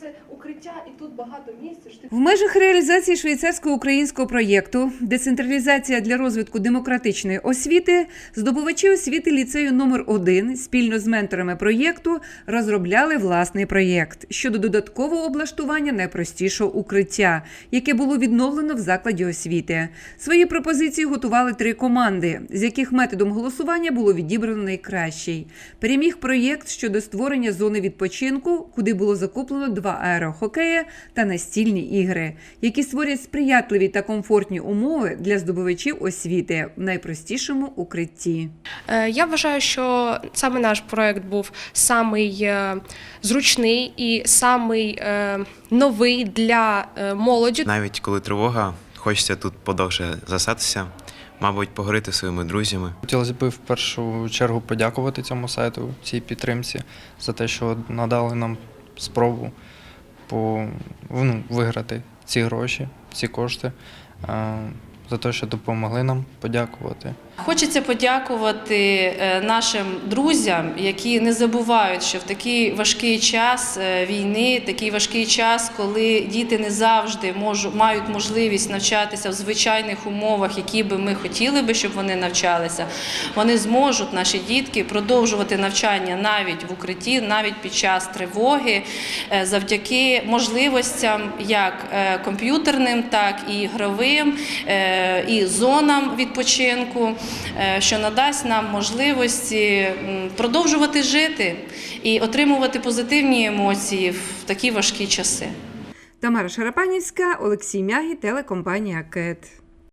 це укриття, і тут багато місця. ти В межах реалізації швейцарсько-українського проєкту Децентралізація для розвитку демократичної освіти здобувачі освіти ліцею номер 1 спільно з менторами проєкту розробляли власний проєкт щодо додаткового облаштування найпростішого укриття, яке було відновлено в закладі освіти. Свої пропозиції готували три команди, з яких методом голосування було відібрано найкращий. Переміг проєкт щодо створення зони відпочинку, куди було закуплено два аерохокея та настільні ігри, які створять сприятливі та комфортні умови для здобувачів освіти в найпростішому укритті. Е, Я вважаю, що саме наш проект був самий е, зручний і самий е, новий для молоді. Навіть коли тривога, хочеться тут подовше засатися, мабуть, поговорити своїми друзями. Хотілося б в першу чергу подякувати цьому сайту, цій підтримці за те, що надали нам спробу по, ну, виграти ці гроші, ці кошти, за те, що допомогли нам подякувати. Хочеться подякувати е, нашим друзям, які не забувають, що в такий важкий час е, війни, такий важкий час, коли діти не завжди можу- мають можливість навчатися в звичайних умовах, які би ми хотіли би, щоб вони навчалися, вони зможуть, наші дітки, продовжувати навчання навіть в укритті, навіть під час тривоги, е, завдяки можливостям як комп'ютерним, так і ігровим, і зонам відпочинку, е, що надасть нам можливості продовжувати жити і отримувати позитивні емоції в такі важкі часи. Тамара Шарапанівська, Олексій Мягі, телекомпанія КЕТ.